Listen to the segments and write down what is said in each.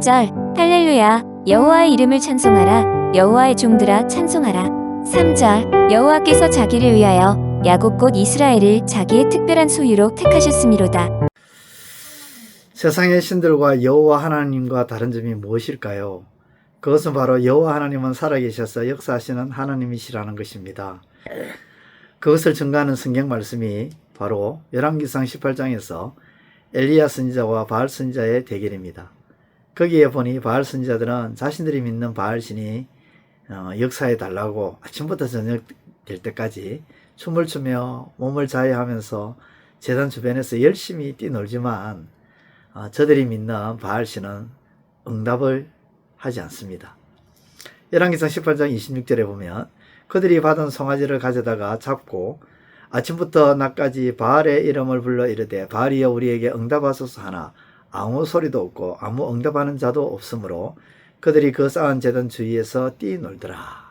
1절 할렐루야 여호와의 이름을 찬송하라 여호와의 종들아 찬송하라 3절 여호와께서 자기를 위하여 야곱 곧 이스라엘을 자기의 특별한 소유로 택하셨음이로다 세상의 신들과 여호와 하나님과 다른 점이 무엇일까요? 그것은 바로 여호와 하나님은 살아계셔서 역사하시는 하나님이시라는 것입니다. 그것을 증가하는 성경 말씀이 바로 열왕기상 18장에서 엘리야 선지자와 바알 선지자의 대결입니다. 거기에 보니 바알 선지자들은 자신들이 믿는 바알 신이 어, 역사해 달라고 아침부터 저녁 될 때까지 춤을 추며 몸을 자해하면서 재단 주변에서 열심히 뛰놀지만 어, 저들이 믿는 바알 신은 응답을 하지 않습니다. 열왕기상 18장 26절에 보면 그들이 받은 송아지를 가져다가 잡고 아침부터 낮까지 바알의 이름을 불러 이르되 바알이여 우리에게 응답하소서 하나 아무 소리도 없고 아무 응답하는 자도 없으므로 그들이 그 쌓은 재단 주위에서 뛰놀더라.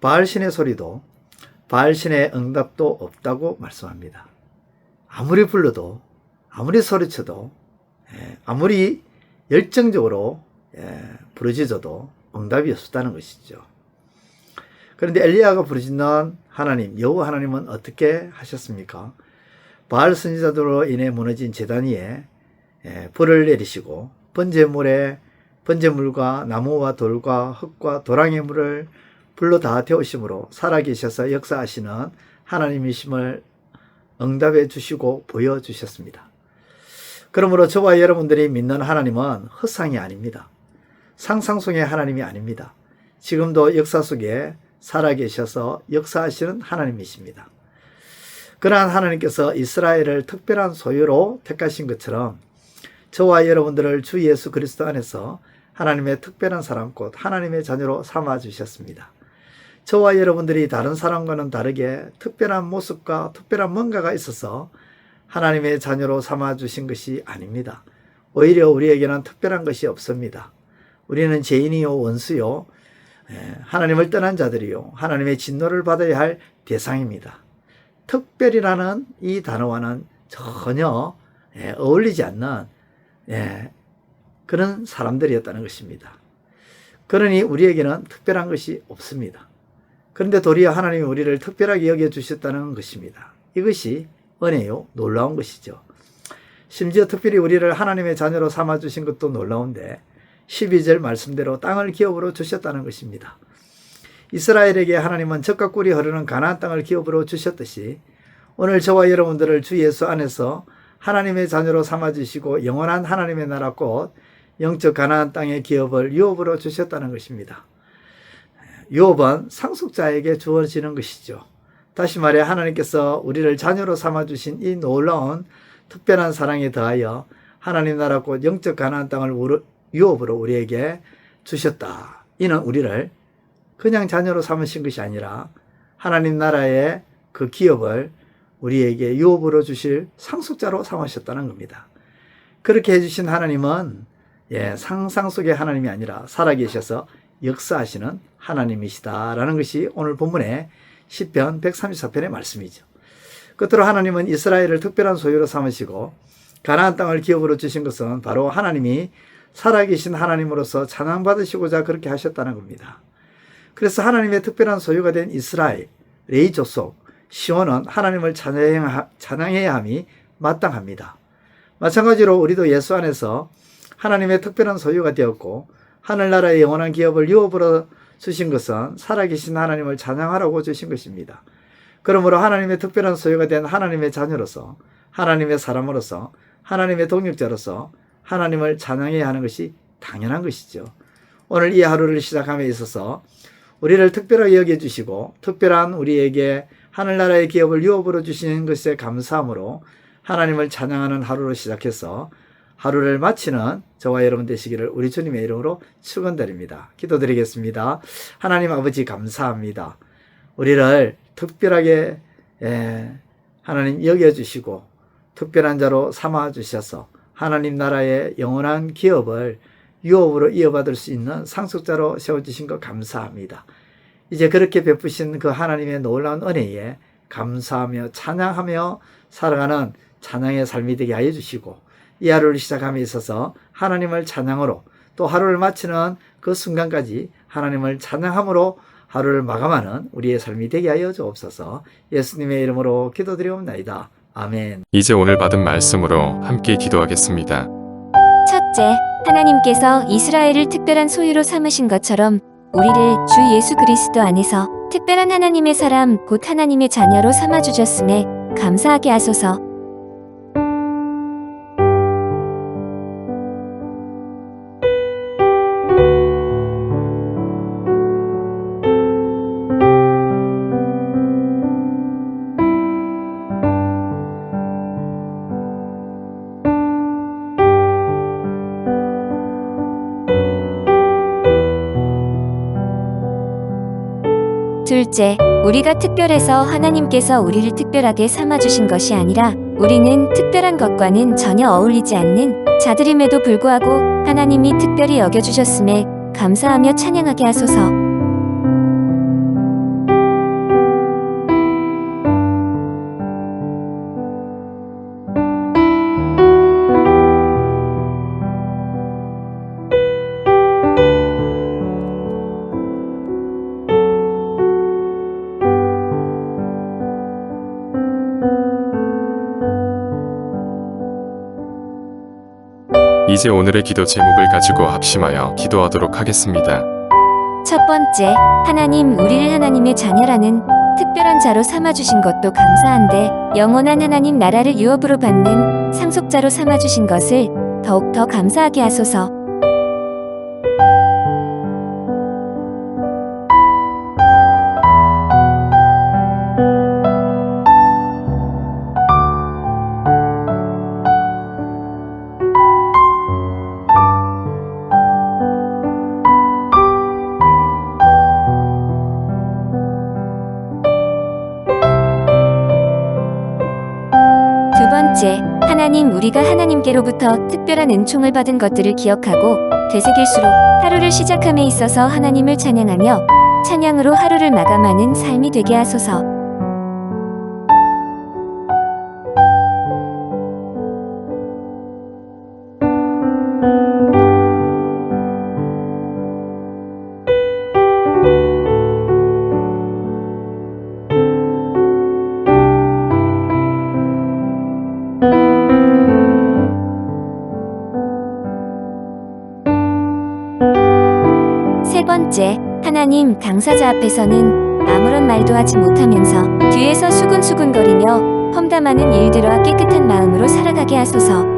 바알신의 소리도 바알신의 응답도 없다고 말씀합니다. 아무리 불러도 아무리 소리쳐도 예, 아무리 열정적으로 예, 부르짖어도 응답이 없었다는 것이죠. 그런데 엘리야가 부르짖는 하나님 여호와 하나님은 어떻게 하셨습니까? 바알 선지자들로 인해 무너진 제단 위에 예, 불을 내리시고 번제물에 번제물과 나무와 돌과 흙과 도랑의 물을 불로 다 태우심으로 살아계셔서 역사하시는 하나님이심을 응답해 주시고 보여주셨습니다. 그러므로 저와 여러분들이 믿는 하나님은 헛상이 아닙니다. 상상 속의 하나님이 아닙니다. 지금도 역사 속에 살아계셔서 역사하시는 하나님이십니다. 그러한 하나님께서 이스라엘을 특별한 소유로 택하신 것처럼 저와 여러분들을 주 예수 그리스도 안에서 하나님의 특별한 사람 곧 하나님의 자녀로 삼아 주셨습니다. 저와 여러분들이 다른 사람과는 다르게 특별한 모습과 특별한 뭔가가 있어서 하나님의 자녀로 삼아 주신 것이 아닙니다. 오히려 우리에게는 특별한 것이 없습니다. 우리는 죄인이요 원수요 예, 하나님을 떠난 자들이요 하나님의 진노를 받아야 할 대상입니다. 특별이라는 이 단어와는 전혀 예, 어울리지 않는 예, 그런 사람들이었다는 것입니다. 그러니 우리에게는 특별한 것이 없습니다. 그런데 도리어 하나님이 우리를 특별하게 여겨 주셨다는 것입니다. 이것이 은혜요 놀라운 것이죠. 심지어 특별히 우리를 하나님의 자녀로 삼아 주신 것도 놀라운데 12절 말씀대로 땅을 기업으로 주셨다는 것입니다. 이스라엘에게 하나님은 적과 꿀이 흐르는 가나안 땅을 기업으로 주셨듯이 오늘 저와 여러분들을 주 예수 안에서 하나님의 자녀로 삼아 주시고 영원한 하나님의 나라 곧 영적 가나안 땅의 기업을 유업으로 주셨다는 것입니다. 유업은 상속자에게 주어지는 것이죠. 다시 말해 하나님께서 우리를 자녀로 삼아 주신 이 놀라운 특별한 사랑에 더하여 하나님 나라 곧 영적 가나안 땅을 유업으로 우리에게 주셨다. 이는 우리를 그냥 자녀로 삼으신 것이 아니라 하나님 나라의 그 기업을 우리에게 유업으로 주실 상속자로 삼으셨다는 겁니다. 그렇게 해주신 하나님은 예, 상상 속의 하나님이 아니라 살아계셔서 역사하시는 하나님이시다라는 것이 오늘 본문의 10편 134편의 말씀이죠. 끝으로 하나님은 이스라엘을 특별한 소유로 삼으시고 가나안 땅을 기업으로 주신 것은 바로 하나님이 살아계신 하나님으로서 찬양받으시고자 그렇게 하셨다는 겁니다. 그래서 하나님의 특별한 소유가 된 이스라엘, 레이 조속, 시온은 하나님을 찬양해야 함이 마땅합니다. 마찬가지로 우리도 예수 안에서 하나님의 특별한 소유가 되었고 하늘나라의 영원한 기업을 유업으로 주신 것은 살아계신 하나님을 찬양하라고 주신 것입니다. 그러므로 하나님의 특별한 소유가 된 하나님의 자녀로서 하나님의 사람으로서 하나님의 동역자로서 하나님을 찬양해야 하는 것이 당연한 것이죠. 오늘 이 하루를 시작함에 있어서 우리를 특별하게 여겨주시고 특별한 우리에게 하늘나라의 기업을 유업으로 주시는 것에 감사함으로 하나님을 찬양하는 하루로 시작해서 하루를 마치는 저와 여러분 되시기를 우리 주님의 이름으로 축원드립니다. 기도드리겠습니다. 하나님 아버지 감사합니다. 우리를 특별하게 예, 하나님 여겨주시고 특별한 자로 삼아 주셔서 하나님 나라의 영원한 기업을 유업으로 이어받을 수 있는 상속자로 세워주신 것 감사합니다. 이제 그렇게 베푸신 그 하나님의 놀라운 은혜에 감사하며 찬양하며 살아가는 찬양의 삶이 되게 하여 주시고 이 하루를 시작함에 있어서 하나님을 찬양으로 또 하루를 마치는 그 순간까지 하나님을 찬양함으로 하루를 마감하는 우리의 삶이 되게 하여 주옵소서 예수님의 이름으로 기도드리옵나이다. 아멘. 이제 오늘 받은 말씀으로 함께 기도하겠습니다. 첫째, 하나님께서 이스라엘을 특별한 소유로 삼으신 것처럼 우리를 주 예수 그리스도 안에서 특별한 하나님의 사람, 곧 하나님의 자녀로 삼아 주셨음에 감사하게 하소서. 둘째, 우리가 특별해서 하나님께서 우리를 특별하게 삼아주신 것이 아니라 우리는 특별한 것과는 전혀 어울리지 않는 자들임에도 불구하고 하나님이 특별히 여겨주셨음에 감사하며 찬양하게 하소서. 이제 오늘의 기도 제목을 가지고 합심하여 기도하도록 하겠습니다. 첫 번째, 하나님 우리를 하나님의 자녀라는 특별한 자로 삼아주신 것도 감사한데 영원한 하나님 나라를 유업으로 받는 상속자로 삼아주신 것을 더욱더 감사하게 하소서. 하나님 우리가 하나님께로부터 특별한 은총을 받은 것들을 기억하고 되새길수록 하루를 시작함에 있어서 하나님을 찬양하며 찬양으로 하루를 마감하는 삶이 되게 하소서. 세 번째, 하나님 당사자 앞에서는 아무런 말도 하지 못하면서 뒤에서 수근수근거리며 험담하는 일들과 깨끗한 마음으로 살아가게 하소서.